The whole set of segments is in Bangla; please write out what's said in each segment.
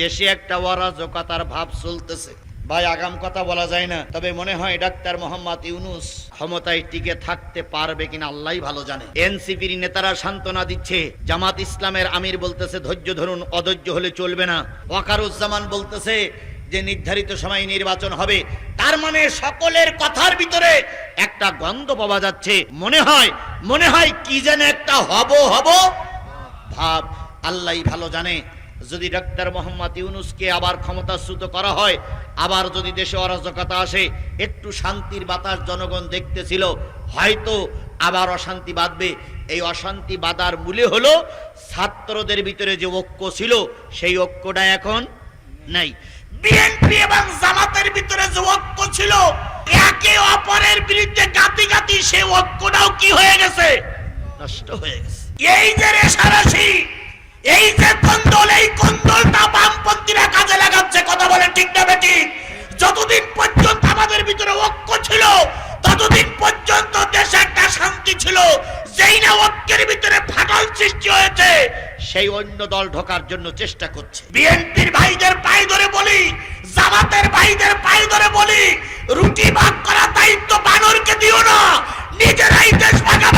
দেশে একটা অরাজকতার ভাব চলতেছে। ভাই, আগাম কথা বলা যায় না, তবে মনে হয় ডাক্তার মোহাম্মদ ইউনুস ক্ষমতায় টিকে থাকতে পারবে কিনা আল্লাহ ভালো জানে। এনসিপির নেতারা সান্ত্বনা দিচ্ছে, জামাত ইসলামের আমির বলতেছে, ধৈর্য ধরুন, অধৈর্য হলে চলবে না। ওয়াকারুজ্জামান বলতেছে যে, নির্ধারিত সময় নির্বাচন হবে। তার মানে সকলের কথার ভিতরে একটা গন্ধ পাওয়া যাচ্ছে। মনে হয় মনে হয় কি যেন একটা হব হব ভাব আল্লাহ ভালো জানে। যদি ডাক্তার মোহাম্মদ ইউনুসকে আবার ক্ষমতাচ্যুত করা হয়, আবার যদি দেশে অরাজকতা আসে, একটু শান্তির বাতাস জনগণ দেখতেছিল, হয়তো আবার অশান্তি বাঁধবে। এই অশান্তি বাঁধার মূলে হলো ছাত্রদের ভিতরে যে ঐক্য ছিল, সেই ঐক্যটা এখন নাই। বিএনপি এবং জামাতের ভিতরে যে ঐক্য ছিল, একে অপরের বিরুদ্ধে গাতি গাতি সেই ঐক্যটাও কি হয়ে গেছে? নষ্ট হয়ে গেছে। এই যে রেশারাশি এই যে কন্দল, এই কন্দলটা বামপন্থীরা কাজে লাগাচ্ছে, কথা বলে ঠিক না বেঠিক যতদিন পর্যন্ত আমাদের ভিতরে ঐক্য ছিল, ততদিন পর্যন্ত দেশে একটা শান্তি ছিল। যেই না ঐক্যের ভিতরে ফাটল সৃষ্টি হয়েছে, সেই অন্য দল ঢোকার জন্য চেষ্টা করছে। বিএনপির ভাইদের পায়ে ধরে বলি, জামাতের ভাইদের পায়ে ধরে বলি, রুটি ভাগ করার দায়িত্ব বানরকে দিও না, নিজেরাই দেশ ভাগাভাগি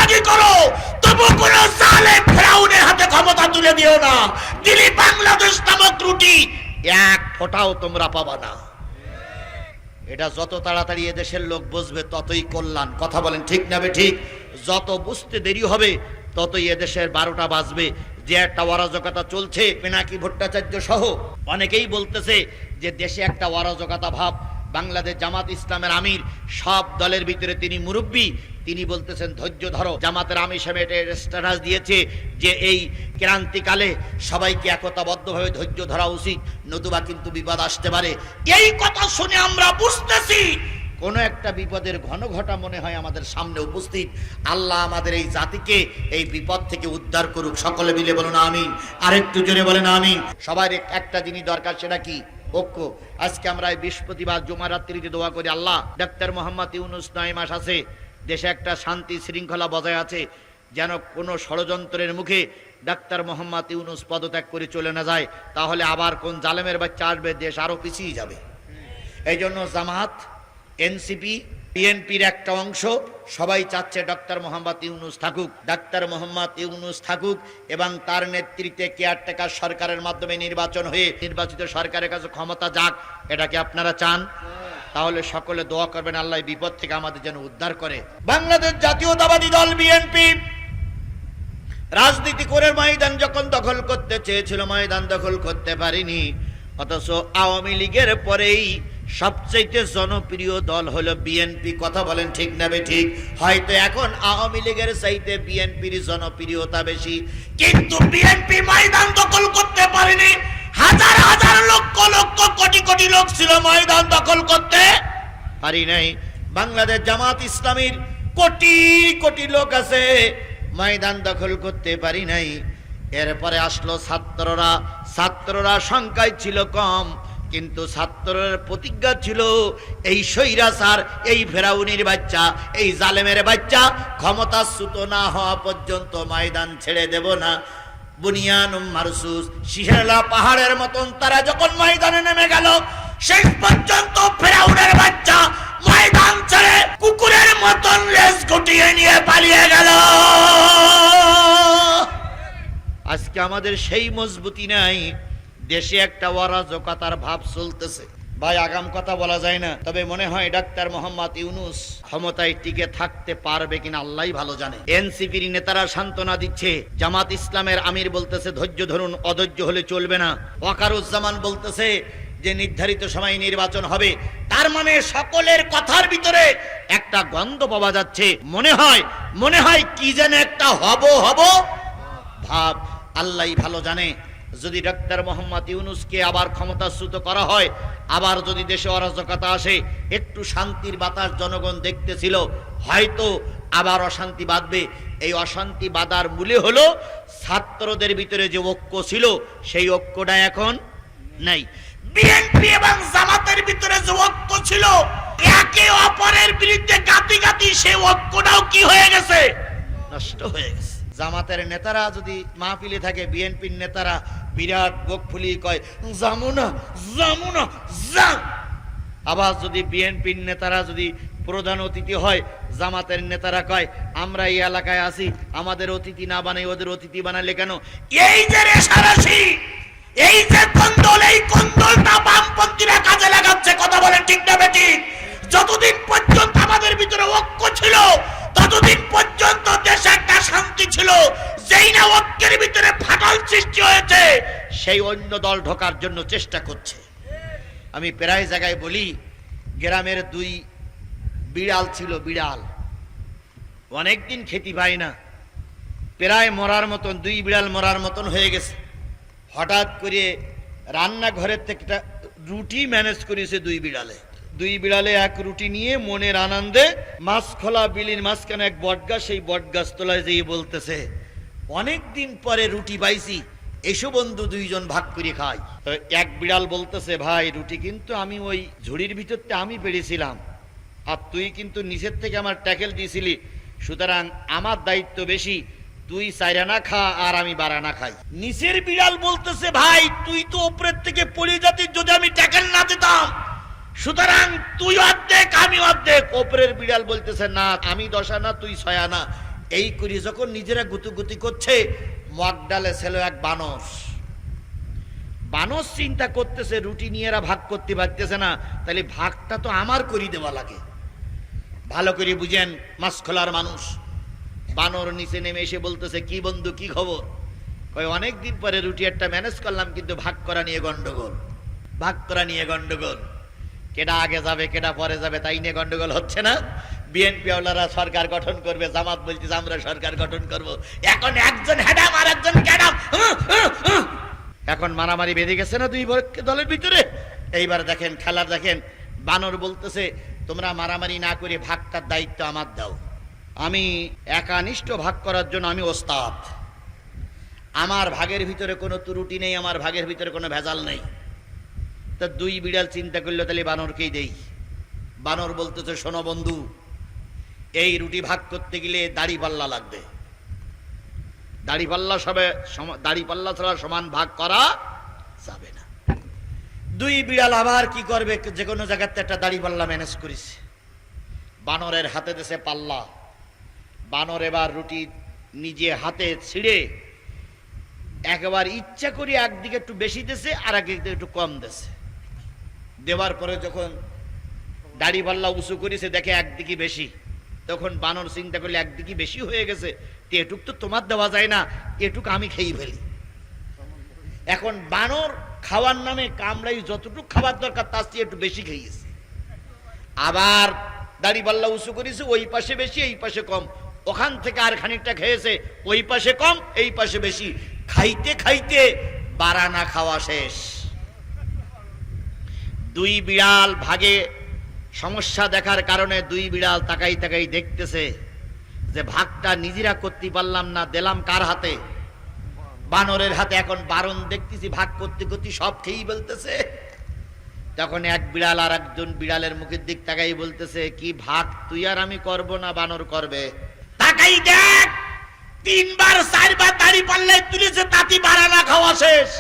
ফোঁটাও তোমরা পাবা না। এটা যত তাড়াতাড়ি এদেশের লোক বুঝবে, ততই কল্যাণ। কথা বলেন ঠিক নাবে ঠিক? যত বুঝতে দেরি হবে, ততই এদেশের বারোটা বাজবে। যে একটা অরাজকতা চলছে, পিনাকি ভট্টাচার্য সহ, অনেকেই বলতেছে যে দেশে একটা অরাজকতা ভাব। বাংলাদেশ জামাত ইসলামের আমির, সব দলের ভিতরে তিনি মুরব্বী। তিনি বলতেছেন, ধৈর্য ধরো, জামাতের আমি সাহেব স্ট্যাটাস দিয়েছে যে এই ক্রান্তিকালে সবাইকে একতাবদ্ধভাবে ধৈর্য ধরা উচিত, নতুবা কিন্তু বিপদ আসতে পারে। এই কথা শুনে আমরা বুঝতেছি, কোনো একটা বিপদের ঘন ঘটা মনে হয় আমাদের সামনে উপস্থিত। আল্লাহ আমাদের এই জাতিকে এই বিপদ থেকে উদ্ধার করুক। সকলে মিলে বলুন, আমিন। আরেকটু জোরে বলেন, আমিন। সবার একটা জিনিস দরকার, সেটা কি? ঐক্য আজকে আমরা এই বৃহস্পতিবার জুমা রাত্রিতে দোয়া করি, আল্লাহ, ডাক্তার মোহাম্মদ ইউনুস নয় মাস আছে দেশে একটা শান্তি শৃঙ্খলা বজায় আছে যেন কোনো ষড়যন্ত্রের মুখে ডাক্তার মোহাম্মদ ইউনুস পদত্যাগ করে চলে না যায়, তাহলে আবার কোন জালেমের বাচ্চা আসবে, দেশ আরও পিছিয়ে যাবে। এই জন্য জামাত, এনসিপি, বিএনপির একটা অংশ, সবাই চাচ্ছে ডক্টর মোহাম্মদ ইউনুস থাকুক, ডাক্তার মোহাম্মদ ইউনুস থাকুক এবং তার নেতৃত্বে কেয়ারটেকার সরকারের মাধ্যমে নির্বাচন হয়ে নির্বাচিত সরকারের কাছে ক্ষমতা যাক এটাকে আপনারা চান? তাহলে সকলে দোয়া করবেন, আল্লাহ বিপদ থেকে আমাদের যেন উদ্ধার করে। বাংলাদেশ জাতীয়তাবাদী দল, বিএনপি। রাজনীতি করে ময়দান যখন দখল করতে চেয়েছিল, ময়দান দখল করতে পারিনি। অথচ আওয়ামী লীগের পরেই সবচেয়ে জনপ্রিয় দল হলো বিএনপি। কথা বলেন ঠিক না বে ঠিক? হয়তো এখন আওয়ামী লীগের চাইতে বিএনপির জনপ্রিয়তা বেশি। কিন্তু বিএনপি ময়দান দখল করতে পারেনি। হাজার হাজার লক্ষ লক্ষ কোটি কোটি লোক ছিল ময়দান দখল করতে। পারি নাই। বাংলাদেশ জামাত ইসলামীর কোটি কোটি লোক আছে, ময়দান দখল করতে পারি নাই। এরপরে আসলো ছাত্ররা। ছাত্ররা সংখ্যায় ছিল কম, কিন্তু ছাত্রের প্রতিজ্ঞা ছিল, এই সৈরাসার এই ফেরাউনির বাচ্চা, এই জালেমের বাচ্চা ক্ষমতাচ্যুত না হওয়া পর্যন্ত ময়দান ছেড়ে দেব না। বুনিয়ান মারসুস, শিহেলা পাহাড়ের মতন তারা যখন ময়দানে নেমে গেল, শেষ পর্যন্ত ফেরাউনের বাচ্চা ময়দান ছেড়ে কুকুরের মতন লেজ গুটিয়ে নিয়ে পালিয়ে গেল। আজকে আমাদের সেই মজবুতি নাই, দেশে একটা অরাজকতার ভাব চলতেছে। ভাই, আগাম কথা বলা যায় না। তবে মনে হয় ডাক্তার মোহাম্মদ ইউনুস ক্ষমতায় টিকে থাকতে পারবে কিনা আল্লাহ ভালো জানে। এনসিপির নেতারা সান্ত্বনা দিচ্ছে, জামাত ইসলামের আমির বলতেছে, ধৈর্য ধরুন, অধৈর্য হলে চলবে না। ওয়াকারুজ্জামান বলতেছে যে, নির্ধারিত সময় নির্বাচন হবে। তার মানে সকলের কথার ভিতরে একটা গন্ধ পাওয়া যাচ্ছে। মনে হয় মনে হয় কি যেন একটা হব হব ভাব আল্লাহ ভালো জানে। যদি ডাক্তার মোহাম্মদ ইউনুসকে আবার ক্ষমতাচ্যুত করা হয়, আবার যদি দেশে অরাজকতা আসে, একটু শান্তির বাতাস জনগণ দেখতেছিল, হয়তো আবার অশান্তি বাঁধবে। এই অশান্তি বাঁধার মূলে হলো ছাত্রদের ভিতরে যে ঐক্য ছিল, সেই ঐক্যটা এখন নাই। বিএনপি এবং জামাতের ভিতরে যে ঐক্য ছিল, একে অপরের বিরুদ্ধে গাতি গাতি সেই ঐক্যটাও কি হয়ে গেছে? নষ্ট হয়ে গেছে। জামাতের নেতারা যদি মাহফিলে থাকে, বিএনপির নেতারা বিরাট বুক ফুলিয়ে কয় জামু না জামু! না আবার যদি বিএনপির নেতারা যদি প্রধান অতিথি হয়, জামাতের নেতারা কয়, আমরা এই এলাকায় আছি, আমাদের অতিথি না বানাই, ওদের অতিথি বানালে কেন? এই যে রেশারাশি! সেই অন্য দল ঢোকার জন্য চেষ্টা করছে। আমি প্রায় জায়গায় বলি, গ্রামের দুই বিড়াল ছিল বিড়াল। অনেকদিন খেতে পায় না। প্রায় মরার মতন, দুই বিড়াল মরার মতন হয়ে গেছে। হঠাৎ করে রান্নাঘরের থেকে একটা রুটি ম্যানেজ করেছে দুই বিড়ালে। দুই বিড়ালে এক রুটি নিয়ে মনের আনন্দে মাছ খোলা বিলির মাঝখানে এক বটগাছ, সেই বটগাছ তলায় যেয়ে বলতেছে অনেক দিন পরে রুটি পাইছি এসো বন্ধু, দুইজন ভাগ করে খাই। এক বিড়াল বলতেছে, ভাই, রুটি কিন্তু আমি ওই ঝুড়ির ভিতরতে আমি পেরেছিলাম আর তুই কিন্তু নিচের থেকে আমার ট্যাকেল দিয়েছিলি। সুতরাং আমার দায়িত্ব বেশি, তুই চাইরানা খা আর আমি বারানা খাই। নিচের বিড়াল বলতেছে, ভাই, তুই তো উপরের থেকে পড়ে যাতিস যদি আমি ট্যাকেল না দিতাম। সুতরাং তুই অর্ধেক, আমি অর্ধেক। ওপরের বিড়াল বলতেছে, না, আমি দশানা, তুই ছয়ানা। এই করি যখন নিজেরা গুতুগুতি করছে মগডালে ছিল এক বানস। বানস চিন্তা করতেছে, রুটি নিয়ে এরা ভাগ করতে পারতেছে না তাহলে ভাগটা তো আমার করি দেওয়া লাগে। ভালো করে বুঝেন, মাছ খোলার মানুষ। বানর নিচে নেমে এসে বলতেছে, কি বন্ধু, কি খবর? কয় অনেক দিন পরে রুটি একটা ম্যানেজ করলাম, কিন্তু ভাগ করা নিয়ে গন্ডগোল। ভাগ করা নিয়ে গন্ডগোল। কেটা আগে যাবে, কেডা পরে যাবে, তাই নিয়ে গন্ডগোল হচ্ছে না? বিএনপি ওলারা সরকার গঠন করবে, জামাত বলছে যে আমরা সরকার গঠন করব। এখন একজন হ্যাডাম আর একজন ক্যাডাম। এখন মারামারি বেঁধে গেছে না দুই দলের ভিতরে? এইবার দেখেন খেলা দেখেন, বানর বলতেছে, তোমরা মারামারি না করে ভাগটার দায়িত্ব আমার দাও। আমি একানিষ্ঠ ভাগ করার জন্য আমি ওস্তাদ। আমার ভাগের ভিতরে কোনো ত্রুটি নেই, আমার ভাগের ভিতরে কোনো ভেজাল নেই। তা দুই বিড়াল চিন্তা করল, তাহলে বানরকেই দেই। বানর বলতেছে, শোনো বন্ধু এই রুটি ভাগ করতে গেলে দাড়ি পাল্লা লাগবে। দাড়ি পাল্লা সবে দাড়ি পাল্লা ছাড়া সমান ভাগ করা যাবে না। দুই বিড়াল আবার কি করবে? যে কোনো জায়গাতে একটা দাড়ি পাল্লা ম্যানেজ করিস। বানরের হাতে দেশে পাল্লা। বানর এবার রুটি নিজে হাতে ছিঁড়ে একবার ইচ্ছা করি একদিকে একটু বেশি দেছে আর একদিকে একটু কম দেছে। দেওয়ার পরে যখন দাড়ি পাল্লা উঁচু করেছে, দেখে একদিকে বেশি। তখন বানর চিন্তা করলে একদিকে বেশি হয়ে গেছে এটুক তো তোমার দেওয়া যায় না, এটুক আমি খেয়ে ফেলি। এখন বানর খাওয়ার নামে কামড়াই যতটুকু খাবার দরকার, তার চেয়ে একটু বেশি খেয়েছে। আবার দাড়ি পাল্লা উঁচু করেছে, ওই পাশে বেশি, এই পাশে কম। ওখান থেকে আর খানিকটা খেয়েছে, ওই পাশে কম, এই পাশে বেশি। খাইতে খাইতে বারানা খাওয়া শেষ। দুই বিড়াল ভাগে সমস্যা দেখার কারণে দুই বিড়াল তাকাই তাকাই দেখতেছে যে ভাগটা নিজেরা করতে পারলাম না, দিলাম কার হাতে? বানরের হাতে এখন বারণ দেখতেছি, ভাগ করতে করতে সব খেয়েই বলতেছে। তখন এক বিড়াল আর একজন বিড়ালের মুখের দিক তাকাই বলতেছে, কি ভাগ তুই আর আমি করব না, বানর করবে? তাকাই দেখ, তিনবার, চারবার দাড়ি পাল্লাই তুলেছে, তাতি বারানা খাওয়া শেষ।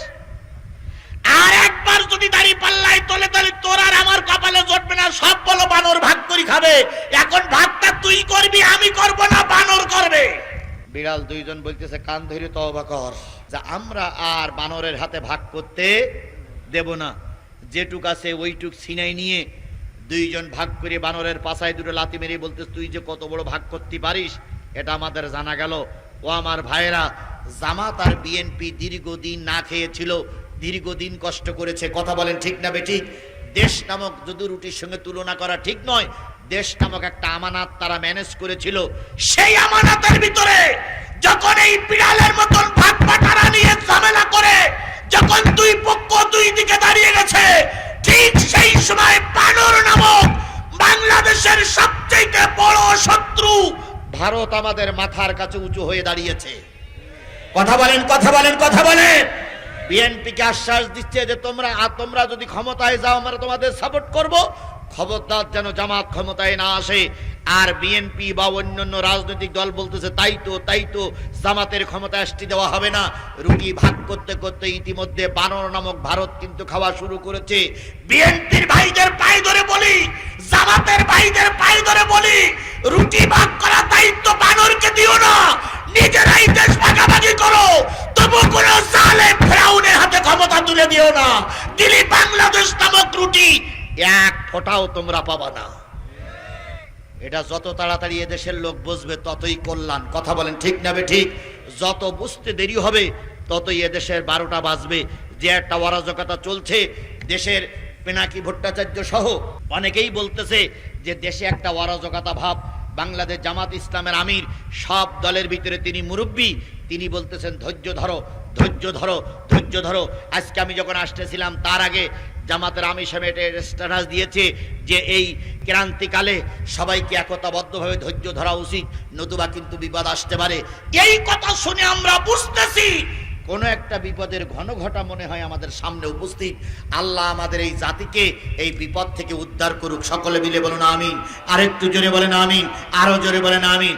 আর একবার যদি দাড়ি পাল্লাই তোলে, তাহলে তোর আর আমার কপালে জটবে না, সব বলো বানর ভাগ করি খাবে। এখন ভাগটা তুই করবি, আমি করব না, বানর করবে। বিড়াল দুইজন বলতেছে, কান ধরে তওবা কর। যে আমরা আর বানরের হাতে ভাগ করতে দেব না। যেটুক আছে ওইটুক সিনাই নিয়ে দুইজন ভাগ করে বানরের পাশায় দুটো লাতি মেরে বলতে তুই যে কত বড় ভাগ করতে পারিস, এটা আমাদের জানা গেল। ও আমার ভাইয়েরা, জামাত আর বিএনপি দীর্ঘদিন না খেয়েছিল, দীর্ঘদিন কষ্ট করেছে। কথা বলেন ঠিক না বেঠিক দেশ নামক যদি রুটির সঙ্গে তুলনা করা ঠিক নয়। দেশ নামক একটা আমানাত তারা ম্যানেজ করেছিল। সেই আমানাতের ভিতরে যখন এই বিড়ালের মতন ভাগ বাটারা নিয়ে ঝামেলা করে, যখন দুই পক্ষ দুই দিকে দাঁড়িয়ে গেছে, ঠিক সেই সময় বানর নামক বাংলাদেশের সবচেয়ে বড় শত্রু ভারত আমাদের মাথার কাছে উঁচু হয়ে দাঁড়িয়েছে। কথা বলেন কথা বলেন কথা বলেন। বিএনপিকে আশ্বাস দিচ্ছে যে তোমরা আর তোমরা যদি ক্ষমতায় যাও, আমরা তোমাদের সাপোর্ট করব। খবরদার যেন জামাত ক্ষমতায় না আসে। আর বিএনপি বা অন্যান্য রাজনৈতিক দল বলতেছে, তাই তো তাই তো, জামাতের ক্ষমতা আসতে দেওয়া হবে না। রুটি ভাগ করতে করতে ইতিমধ্যে বানর নামক ভারত কিন্তু খাওয়া শুরু করেছে। বিএনপির ভাইদের পায়ে ধরে বলি, জামাতের ভাইদের পায়ে ধরে বলি, রুটি ভাগ করা দায়িত্ব বানরকে দিও না। নিজেরাই দেশ ভাগাভাগি করো। তবু কোন ক্ষমতা তুলে দিও না। দিলি বাংলাদেশ নামক রুটি, এক ফোঁটাও তোমরা পাবা না। এটা যত তাড়াতাড়ি এদেশের লোক বুঝবে, ততই কল্যাণ। কথা বলেন ঠিক না ঠিক? যত বুঝতে দেরি হবে, ততই এদেশের বারোটা বাজবে। যে একটা অরাজকতা চলছে, দেশের পেনাকি ভট্টাচার্য সহ অনেকেই বলতেছে যে দেশে একটা অরাজকতা ভাব, বাংলাদেশ জামাত ইসলামের আমির, সব দলের ভিতরে তিনি মুরব্বী। তিনি বলতেছেন, ধৈর্য ধরো ধৈর্য ধরো ধৈর্য ধরো। আজকে আমি যখন আসতেছিলাম, তার আগে জামাতের আমি এটা স্ট্যাটাস দিয়েছে যে এই ক্রান্তিকালে সবাইকে একতাবদ্ধভাবে ধৈর্য ধরা উচিত, নতুবা কিন্তু বিপদ আসতে পারে। এই কথা শুনে আমরা বুঝতেছি, কোন একটা বিপদের ঘন ঘটা মনে হয় আমাদের সামনে উপস্থিত। আল্লাহ আমাদের এই জাতিকে এই বিপদ থেকে উদ্ধার করুক। সকলে মিলে বলুন আমিন। আরেকটু জোরে বলেন আমিন। আরও জোরে বলেন আমিন।